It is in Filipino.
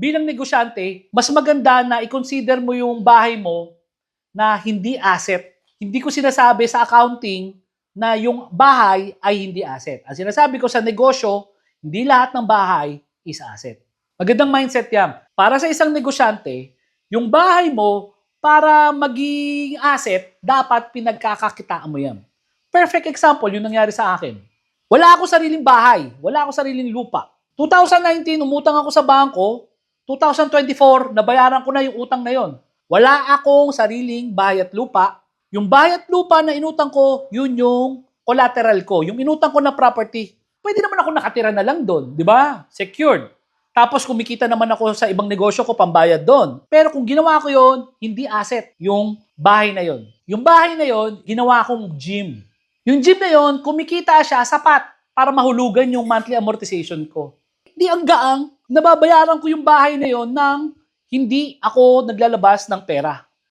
bilang negosyante, mas maganda na i-consider mo yung bahay mo na hindi asset. Hindi ko sinasabi sa accounting na yung bahay ay hindi asset. Ang sinasabi ko sa negosyo, hindi lahat ng bahay is asset. Magandang mindset yan. Para sa isang negosyante, yung bahay mo, para maging asset, dapat pinagkakakitaan mo yan. Perfect example, yung nangyari sa akin. Wala ako sariling bahay. Wala ako sariling lupa. 2019, umutang ako sa bangko. 2024, nabayaran ko na yung utang na yon. Wala akong sariling bahay at lupa. Yung bahay at lupa na inutang ko, yun yung collateral ko. Yung inutang ko na property. Pwede naman ako nakatira na lang doon, di ba? Secured. Tapos kumikita naman ako sa ibang negosyo ko pambayad doon. Pero kung ginawa ko yon, hindi asset yung bahay na yon. Yung bahay na yon, ginawa kong gym. Yung gym na yon, kumikita siya sapat para mahulugan yung monthly amortization ko. Hindi ang gaang, nababayaran ko yung bahay na yon nang hindi ako naglalabas ng pera.